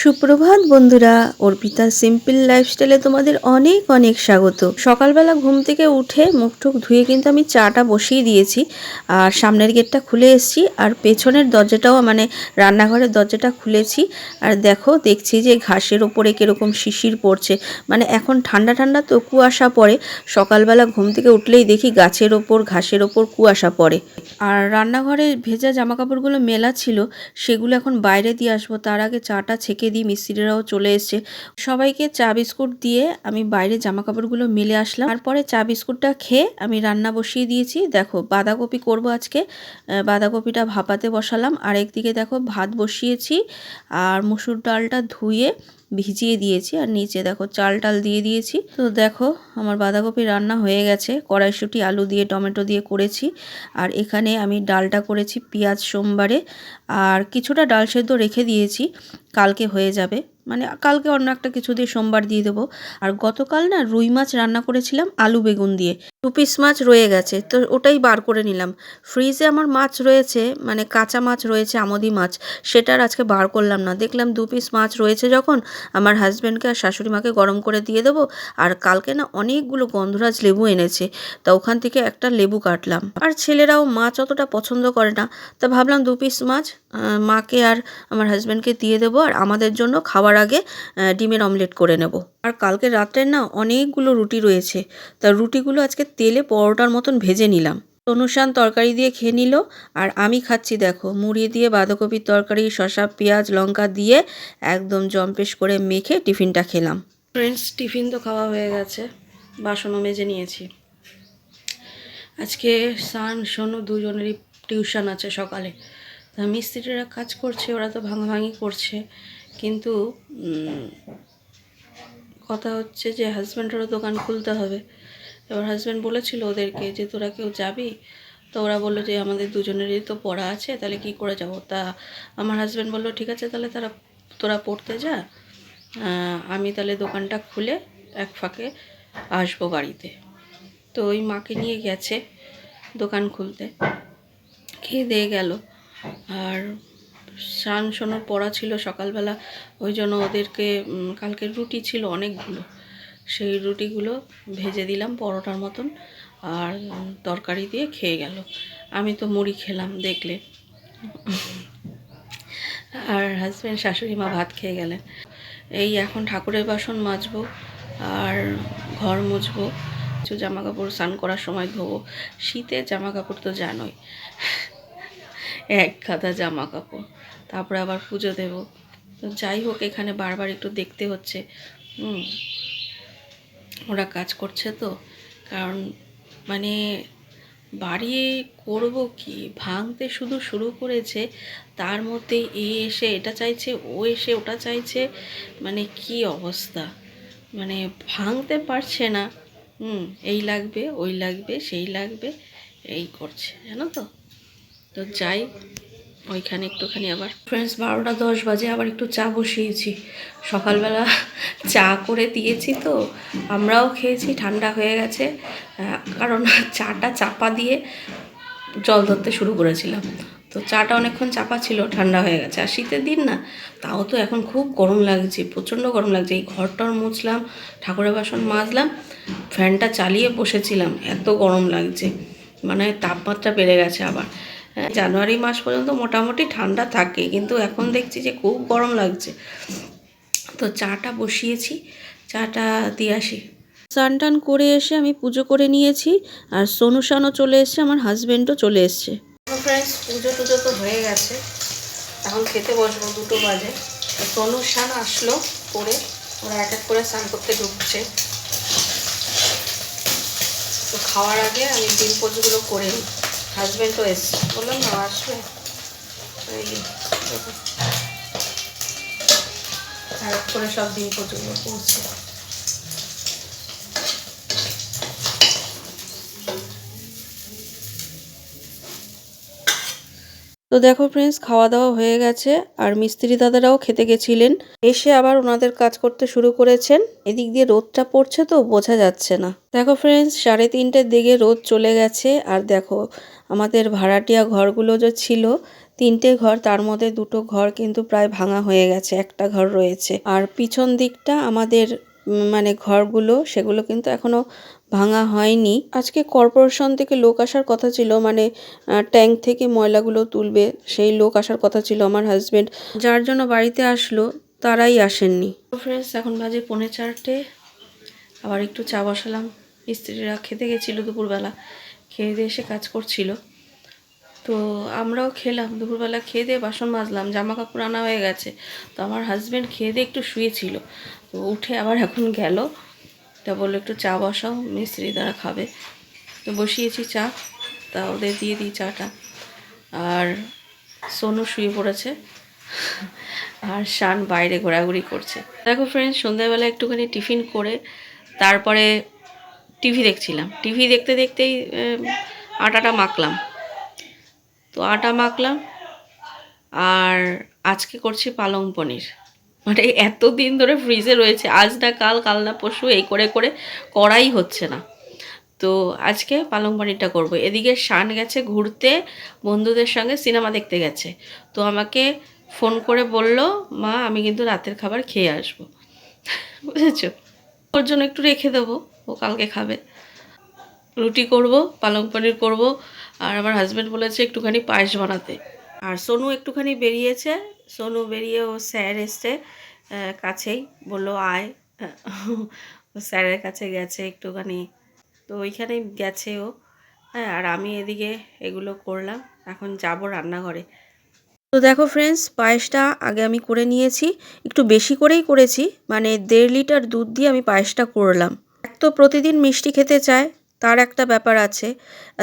সুপ্রভাত বন্ধুরা, অর্পিতা সিম্পল লাইফস্টাইলে তোমাদের অনেক অনেক স্বাগত। সকালবেলা ঘুম থেকে উঠে মুখ টুক ধুয়ে কিন্তু আমি চাটা বসিয়ে দিয়েছি, আর সামনের গেটটা খুলে এসেছি, আর পেছনের দরজাটাও মানে রান্নাঘরের দরজাটা খুলেছি, আর দেখো দেখছি যে ঘাসের ওপরে কীরকম শিশির পড়ছে। মানে এখন ঠান্ডা ঠান্ডা তো কুয়াশা পড়ে, সকালবেলা ঘুম থেকে উঠলেই দেখি গাছের ওপর, ঘাসের ওপর কুয়াশা পড়ে। আর রান্নাঘরে ভেজা জামা কাপড়গুলো মেলা ছিল, সেগুলো এখন বাইরে দিয়ে আসব, তার আগে চাটা ছেঁকে দিই মিস্ত্রিরাও চলে এসছে। সবাইকে চা বিস্কুট দিয়ে আমি বাইরে জামা কাপড়গুলো মেলে আসলাম। তারপরে চা বিস্কুটটা খেয়ে আমি রান্না বসিয়ে দিয়েছি। দেখো, বাঁধাকপি করব আজকে। বাঁধাকপিটা ভাপাতে বসালাম। আর একদিকে দেখো ভাত বসিয়েছি। আর মুসুর ডালটা ধুয়ে ভিজিয়ে দিয়েছি আর নিচে দেখো চাল টাল দিয়ে দিয়েছি। তো দেখো আমার বাঁধাকপি রান্না হয়ে গেছে। কড়াইশুটি, আলু দিয়ে, টমেটো দিয়ে করেছি। আর এখানে আমি ডালটা করেছি পেঁয়াজ সোমবারে। আর কিছুটা ডাল সেদ্ধ রেখে দিয়েছি। কালকে হয়ে যাবে। মানে কালকে অন্য একটা কিছু দিয়ে সোমবার দিয়ে দেবো। আর গতকাল না রুই মাছ রান্না করেছিলাম আলু বেগুন দিয়ে। দু পিস মাছ রয়ে গেছে, তো ওটাই বার করে নিলাম। ফ্রিজে আমার মাছ রয়েছে মানে কাঁচা মাছ রয়েছে, আমদি মাছ সেটার আজকে বার করলাম না। দেখলাম দু পিস মাছ রয়েছে যখন, আমার হাজব্যান্ডকে আর শাশুড়ি মাকে গরম করে দিয়ে দেবো। আর কালকে না অনেকগুলো গন্ধরাজ লেবু এনেছে, তা ওখান থেকে একটা লেবু কাটলাম। আর ছেলেরাও মাছ অতটা পছন্দ করে না, তা ভাবলাম দু পিস মাছ মাকে আর আমার হাজব্যান্ডকে দিয়ে দেবো, আর আমাদের জন্য খাওয়ার আগে ডিমের অমলেট করে নেব। আর কালকে রাত্রে না অনেকগুলো রুটি রয়েছে। তা রুটিগুলো আজকে তেলে পরোটার মতন ভেজে নিলাম। তনুশান তরকারি দিয়ে খেয়ে নিল। আর আমি খাচ্ছি দেখো, মুড়ি দিয়ে বাঁধাকপির তরকারি, শসা, পেঁয়াজ, লঙ্কা দিয়ে একদম জম্পেশ করে মেখে টিফিনটা খেলাম। ফ্রেন্ডস টিফিন তো খাওয়া হয়ে গেছে। বাসনও মেজে নিয়েছি। আজকে সান, সোনু দুজনেরই টিউশন আছে সকালে। তা মিস্ত্রিরা কাজ করছে, ওরা তো ভাঙাভাঙি করছে। কিন্তু কথা হচ্ছে যে হাজব্যান্ডেরও দোকান খুলতে হবে। এবার হাজব্যান্ড বলেছিল ওদেরকে যে, তোরা কেউ যাবি? তো ওরা বলল যে, আমাদের দুজনেরই তো পড়া আছে, তাহলে কি করে যাব? তা আমার হাজব্যান্ড বলল, ঠিক আছে, তাহলে তারা, তোরা পড়তে যা। আমি তাহলে দোকানটা খুলে এক ফাঁকে আসব বাড়িতে। তো ওই মাকে নিয়ে গেছে দোকান খুলতে। খেয়ে দিয়ে গেল। আর শান সোনোর পড়া ছিল সকালবেলা ওই জন্য ওদেরকে উম, কালকে রুটি ছিল অনেকগুলো। সেই রুটিগুলো ভেজে দিলাম পরোটার মতন আর তরকারি দিয়ে খেয়ে গেল। আমি তো মুড়ি খেলাম দেখলে। আর হাজব্যান্ড শাশুড়ি মা ভাত খেয়ে গেলেন। এই এখন ঠাকুরের বাসন মাজবো আর ঘর মুছবো কিছু জামা কাপড় স্নান করার সময় ধোবো। শীতে জামা কাপড় তো জানোই এক গাদা জামা কাপড় তারপরে আবার পুজো দেব। তো যাই হোক, এখানে বারবার একটু দেখতে হচ্ছে। ওরা কাজ করছে তো। কারণ মানে বাড়ি করব কি? ভাঙতে শুধু শুরু করেছে, তার মধ্যে এ এসে এটা চাইছে, ও এসে ওটা চাইছে মানে কি অবস্থা? মানে ভাঙতে পারছে না। হুম, এই লাগবে, ওই লাগবে, সেই লাগবে, এই করছে, জানো তো? তো যাই ওইখানে একটুখানি আবার। ফ্রেন্ডস বারোটা দশ বাজে, আবার একটু চা বসিয়েছি। সকালবেলা চা করে দিয়েছি তো, আমরাও খেয়েছি, ঠান্ডা হয়ে গেছে। কারণ চাটা চাপা দিয়ে জল ধরতে শুরু করেছিলাম। তো চাটা অনেকক্ষণ চাপা ছিল, ঠান্ডা হয়ে গেছে। আর শীতের দিন না, তাও তো এখন খুব গরম লাগছে, প্রচণ্ড গরম লাগছে। এই ঘরটর মুছলাম, ঠাকুরের বাসন মাজলাম, ফ্যানটা চালিয়ে বসেছিলাম। এত গরম লাগছে মানে তাপমাত্রা বেড়ে গেছে আবার। হ্যাঁ, জানুয়ারি মাস পর্যন্ত মোটামুটি ঠান্ডা থাকে কিন্তু এখন দেখছি যে খুব গরম লাগছে। তো চাটা বসিয়েছি চাটা দিয়ে আসি। স্নান টান করে এসে আমি পুজো করে নিয়েছি আর সোনু শানও চলে এসছে আমার হাজব্যান্ডও চলে এসছে। ফ্রেন্ডস পুজো টুজো তো হয়ে গেছে এখন খেতে বসবো দুটো বাজে। আর সোনু শান আসলো করে ওরা এক এক করে স্নান করতে ঢুকছে। তো খাওয়ার আগে আমি ডিম পোজগুলো করে নিই। হাজব্যান্ড তো এসছে বললাম না আসবে এই দেখো। এক এক করে সব ডিম পোজগুলো করছে তো দেখো ফ্রেন্ডস খাওয়া দাওয়া হয়ে গেছে আর মিস্ত্রি দাদারাও খেতে গেছিলেন। এসে আবার ওনাদের কাজ করতে শুরু করেছেন। এদিক দিয়ে রোদটা পড়ছে তো, বোঝা যাচ্ছে না। দেখো ফ্রেন্ডস সাড়ে তিনটের দিকে রোদ চলে গেছে আর দেখো আমাদের ভাড়াটিয়া ঘরগুলো যে ছিল, তিনটে ঘর, তার মধ্যে দুটো ঘর কিন্তু প্রায় ভাঙা হয়ে গেছে, একটা ঘর রয়েছে। আর পিছন দিকটা আমাদের মানে ঘরগুলো, সেগুলো কিন্তু এখনও ভাঙা হয়নি। আজকে কর্পোরেশন থেকে লোক আসার কথা ছিল মানে ট্যাঙ্ক থেকে ময়লাগুলো তুলবে, সেই লোক আসার কথা ছিল আমার হাজব্যান্ড যার জন্য বাড়িতে আসলো, তারাই আসেননি। ফ্রেন্ডস এখন বাজে পৌনে চারটে। আবার একটু চা বসালাম। স্ত্রীরা খেতে গেছিল দুপুরবেলা। খেয়ে দিয়ে এসে কাজ করছিল। তো আমরাও খেলাম। দুপুরবেলা খেয়ে দিয়ে বাসন মাজলাম। জামা কাপড় আনা হয়ে গেছে। তো আমার হাজব্যান্ড খেয়ে দিয়ে একটু শুয়েছিল। তো উঠে আবার এখন গেল। তা বলল, একটু চা বসাও, মিস্ত্রি দ্বারা খাবে। তো বসিয়েছি চা, তা ওদের দিয়ে দিই চাটা। আর সোনু শুয়ে পড়েছে, আর শান বাইরে ঘোরাঘুরি করছে। দেখো ফ্রেন্ডস সন্ধ্যাবেলা একটুখানি টিফিন করে তারপরে টিভি দেখছিলাম। টিভি দেখতে দেখতেই আটাটা মাখলাম। তো আটা মাখলাম, আর আজকে করছি পালং পনির। মানে এত দিন ধরে ফ্রিজে রয়েছে, আজ না কাল কাল না পরশু, এই করে করে করাই হচ্ছে না। তো আজকে পালং পনিরটা করব। এদিকে শান গেছে ঘুরতে, বন্ধুদের সঙ্গে সিনেমা দেখতে গেছে। তো আমাকে ফোন করে বলল, মা, আমি কিন্তু রাতের খাবার খেয়ে আসব। বুঝেছ? ওর জন্য একটু রেখে দেবো, ও কালকে খাবে। রুটি করব পালং পনির করব, আর আমার হাজব্যান্ড বলেছে একটুখানি পায়েস বানাতে। আর সোনু একটুখানি বেরিয়েছে। সোনু বেরিয়ে ও স্যার এসছে কাছেই। বলল, আয়। স্যারের কাছে গেছে একটুখানি। তো ওইখানে গেছে ও। হ্যাঁ আর আমি এদিকে এগুলো করলাম। এখন যাব রান্নাঘরে। তো দেখো ফ্রেন্ডস পায়েসটা আগে আমি করে নিয়েছি। একটু বেশি করেই করেছি। মানে দেড় লিটার দুধ দিয়ে আমি পায়েসটা করলাম। এক তো প্রতিদিন মিষ্টি খেতে চায়। তার একটা ব্যাপার আছে।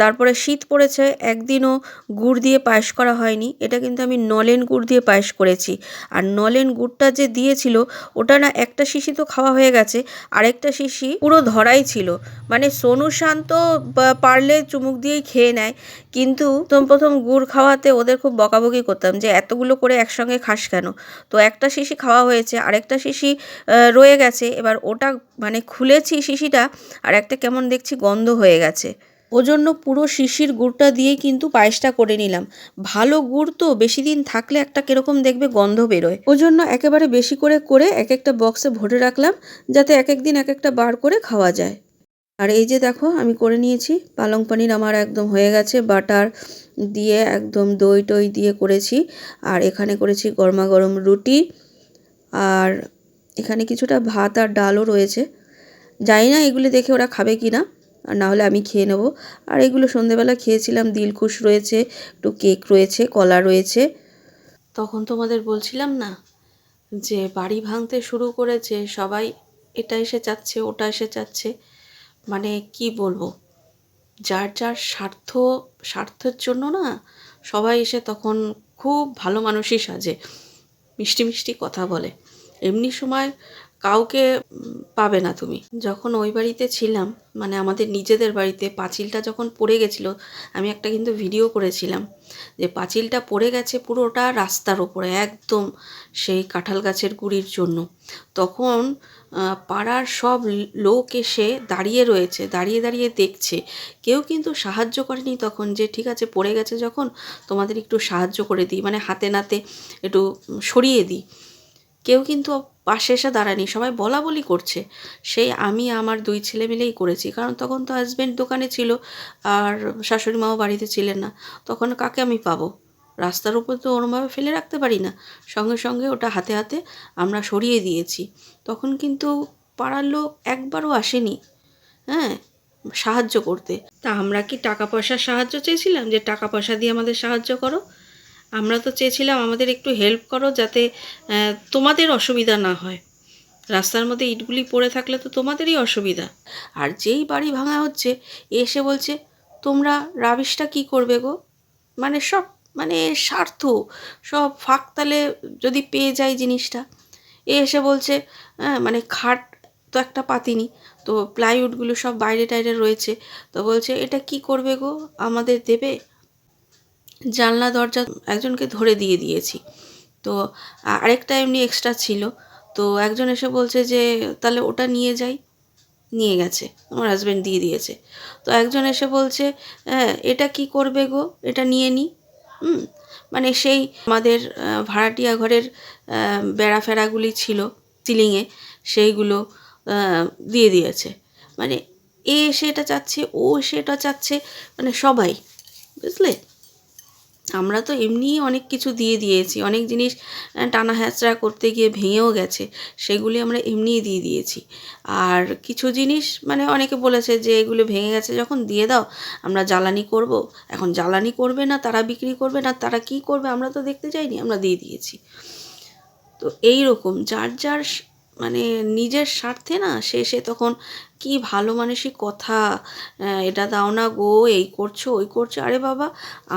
তারপরে শীত পড়েছে, একদিনও গুড় দিয়ে পায়েস করা হয়নি। এটা কিন্তু আমি নলেন গুড় দিয়ে পায়েস করেছি। আর নলেন গুড়টা যে দিয়েছিল, ওটা না একটা শিশি তো খাওয়া হয়ে গেছে, আরেকটা শিশি পুরো ধরাই ছিল। মানে সোনু শান্ত পারলে চুমুক দিয়েই খেয়ে নেয়। কিন্তু প্রথম প্রথম গুড় খাওয়াতে ওদের খুব বকাবকি করতাম যে এতগুলো করে একসঙ্গে খাস কেন? তো একটা শিশি খাওয়া হয়েছে, আরেকটা শিশি রয়ে গেছে, এবার ওটা মানে খুলেছি শিশিটা, আর একটা কেমন দেখছি গন্ধ হয়ে গেছে। ওজন্য পুরো শিশির গুড়টা দিয়েই কিন্তু পায়েসটা করে নিলাম। ভালো গুড় তো, বেশি দিন থাকলে একটা কীরকম দেখবে গন্ধ বেরোয়। ওজন্য একেবারে বেশি করে করে এক একটা বক্সে ভরে রাখলাম, যাতে এক এক দিন এক একটা বার করে খাওয়া যায়। আর এই যে দেখো, আমি করে নিয়েছি। পালং পনির আমার একদম হয়ে গেছে। বাটার দিয়ে একদম দই টই দিয়ে করেছি। আর এখানে করেছি গরমা গরম রুটি। আর এখানে কিছুটা ভাত আর ডালও রয়েছে। জানি না এগুলি দেখে ওরা খাবে কি না, আর না হলে আমি খেয়ে নেব। আর এগুলো সন্ধেবেলা খেয়েছিলাম। দিলখুশ রয়েছে, একটু কেক রয়েছে, কলা রয়েছে। তখন তোমাদের বলছিলাম না যে বাড়ি ভাঙতে শুরু করেছে, সবাই এটা এসে চাচ্ছে, ওটা এসে যাচ্ছে মানে কি বলব? যার যার স্বার্থ, স্বার্থের জন্য না সবাই এসে তখন খুব ভালো মানুষই সাজে, মিষ্টি মিষ্টি কথা বলে। এমনি সময় কাউকে পাবে না তুমি। যখন ওই বাড়িতে ছিলাম মানে আমাদের নিজেদের বাড়িতে পাঁচিলটা যখন পড়ে গেছিল, আমি একটা কিন্তু ভিডিও করেছিলাম যে পাঁচিলটা পড়ে গেছে পুরোটা রাস্তার ওপরে, একদম সেই কাঁঠাল গাছের গুড়ির জন্য। তখন পাড়ার সব লোক এসে দাঁড়িয়ে রয়েছে, দাঁড়িয়ে দাঁড়িয়ে দেখছে। কেউ কিন্তু সাহায্য করেনি তখন যে, ঠিক আছে, পড়ে গেছে যখন তোমাদের একটু সাহায্য করে দিই। মানে হাতে নাতে একটু সরিয়ে দিই। কেউ কিন্তু পাশে এসে দাঁড়ায়নি, সবাই বলা বলি করছে। সেই আমি, আমার দুই ছেলে মিলেই করেছি, কারণ তখন তো হাজব্যান্ড দোকানে ছিল আর শাশুড়ি মাও বাড়িতে ছিলেন না, তখন কাকে আমি পাবো? রাস্তার উপর তো ওরমভাবে ফেলে রাখতে পারি না। সঙ্গে সঙ্গে ওটা হাতে হাতে আমরা সরিয়ে দিয়েছি। তখন কিন্তু পাড়ার লোক একবারও আসেনি হ্যাঁ সাহায্য করতে। তা আমরা কি টাকা পয়সার সাহায্য চেয়েছিলাম যে টাকা পয়সা দিয়ে আমাদের সাহায্য করো? আমরা তো চেয়েছিলাম আমাদের একটু হেল্প করো যাতে তোমাদের অসুবিধা না হয়। রাস্তার মধ্যে ইটগুলি পড়ে থাকলে তো তোমাদেরই অসুবিধা। আর যেই বাড়ি ভাঙা হচ্ছে, এসে বলছে, তোমরা রাবিশটা কি করবে গো? মানে সব মানে স্বার্থ, সব ফাঁক তালে যদি পেয়ে যায় জিনিসটা। এ এসে বলছে হ্যাঁ মানে খাট তো একটা পাতিনি, তো প্লাইউডগুলো সব বাইরে টাইরে রয়েছে। তো বলছে, এটা কি করবে গো? আমাদের দেবে? জানলা দরজা একজনকে ধরে দিয়ে দিয়েছি। তো আরেকটা এমনি এক্সট্রা ছিল। তো একজন এসে বলছে যে, তাহলে ওটা নিয়ে যাই। নিয়ে গেছে। আমার হাজব্যান্ড দিয়ে দিয়েছে। তো একজন এসে বলছে হ্যাঁ এটা কি করবে গো? এটা নিয়ে নি। হুম মানে সেই আমাদের ভাড়াটিয়া ঘরের বেড়া ফেড়াগুলি ছিল সিলিংয়ে সেইগুলো দিয়ে দিয়েছে। মানে এ এসে এটা চাচ্ছে, ও এসে এটা চাচ্ছে মানে সবাই, বুঝলে? আমরা তো এমনিই অনেক কিছু দিয়ে দিয়েছি। অনেক জিনিস টানা হ্যাচড়া করতে গিয়ে ভেঙেও গেছে, সেগুলি আমরা এমনিই দিয়ে দিয়েছি। আর কিছু জিনিস মানে অনেকে বলেছে যে এগুলো ভেঙে গেছে, যখন দিয়ে দাও, আমরা জ্বালানি করব। এখন জ্বালানি করবে না, তারা বিক্রি করবে না, তারা কি করবে আমরা তো দেখতে চাইনি, আমরা দিয়ে দিয়েছি। তো এই রকম যার যার মানে নিজের স্বার্থে না সে সে তখন কি ভালো মানসিক কথা এটা দাও না গো, এই করছ, ওই করছ। আরে বাবা,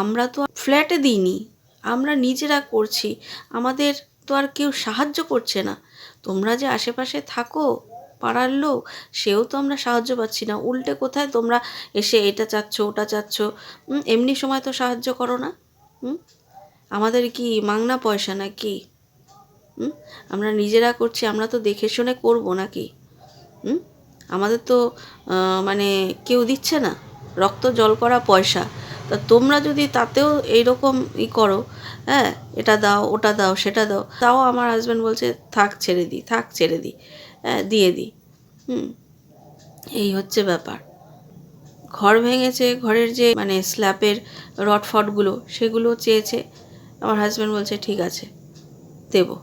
আমরা তো ফ্ল্যাটে দিইনি, আমরা নিজেরা করছি, আমাদের তো আর কেউ সাহায্য করছে না। তোমরা যে আশেপাশে থাকো, পাড়ার লোক, সেও তো আমরা সাহায্য পাচ্ছি না। উল্টে কোথায় তোমরা এসে এটা চাচ্ছ, ওটা চাচ্ছ? এমনি সময় তো সাহায্য করো না। আমাদের কি মাংনা পয়সা না কি হুম? আমরা নিজেরা করছি, আমরা তো দেখে শুনে করব নাকি? হুম? আমাদের তো মানে কেউ দিচ্ছে না। রক্ত, জল করা পয়সা। তা তোমরা যদি তাতেও এইরকম ই করো হ্যাঁ এটা দাও, ওটা দাও, সেটা দাও, তাও আমার হাজব্যান্ড বলছে, থাক ছেড়ে দিই থাক ছেড়ে দিই হ্যাঁ দিয়ে দিই হুম? এই হচ্ছে ব্যাপার। ঘর ভেঙেছে, ঘরের যে মানে স্ল্যাপের রড ফটগুলো, সেগুলো চেয়েছে। আমার হাজব্যান্ড বলছে, ঠিক আছে, দেবো।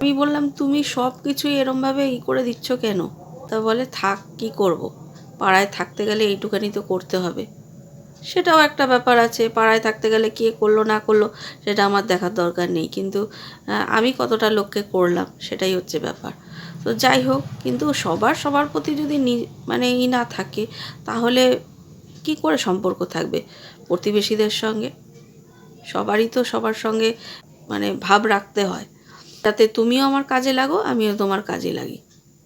আমি বললাম, তুমি সব কিছুই এরমভাবে ই করে দিচ্ছ কেন? তা বলে, থাক, কি করব। পাড়ায় থাকতে গেলে এইটুখানি তো করতে হবে। সেটাও একটা ব্যাপার আছে, পাড়ায় থাকতে গেলে কে করল, না করল, সেটা আমার দেখার দরকার নেই। কিন্তু আমি কতটা লোককে করলাম, সেটাই হচ্ছে ব্যাপার। তো যাই হোক, কিন্তু সবার সবার প্রতি যদি মানে ই না থাকে, তাহলে কি করে সম্পর্ক থাকবে প্রতিবেশীদের সঙ্গে? সবারই তো সবার সঙ্গে মানে ভাব রাখতে হয়। যাতে তুমিও আমার কাজে লাগো, আমিও তোমার কাজে লাগি।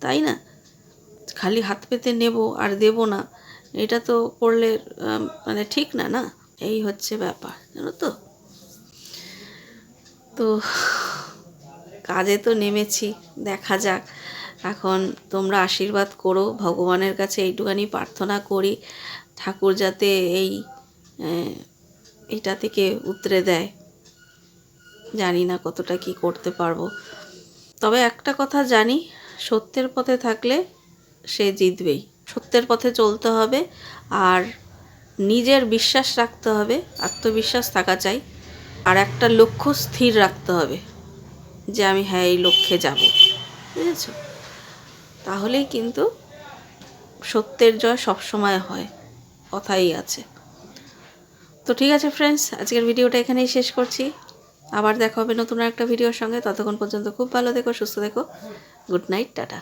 তাই না? খালি হাত পেতে নেব আর দেব না, এটা তো করলে মানে ঠিক না না? এই হচ্ছে ব্যাপার, জানো তো? তো কাজে তো নেমেছি, দেখা যাক। এখন তোমরা আশীর্বাদ করো, ভগবানের কাছে এইটুখানি প্রার্থনা করি, ঠাকুর যাতে এই এটা থেকে উতরে দেয়। জানি না কতটা কি করতে পারব। তবে একটা কথা জানি, সত্যের পথে থাকলে সে জিতবেই। সত্যের পথে চলতে হবে আর নিজের বিশ্বাস রাখতে হবে, আত্মবিশ্বাস থাকা চাই। আর একটা লক্ষ্য স্থির রাখতে হবে যে আমি হ্যাঁ এই লক্ষ্যে যাব। বুঝেছ? তাহলেই কিন্তু সত্যের জয় সবসময় হয়, কথাই আছে। তো ঠিক আছে ফ্রেন্ডস আজকের ভিডিওটা এখানেই শেষ করছি। আবার দেখা হবে নতুন একটা ভিডিওর সঙ্গে। ততক্ষণ পর্যন্ত খুব ভালো দেখো সুস্থ দেখো গুড নাইট, টাটা।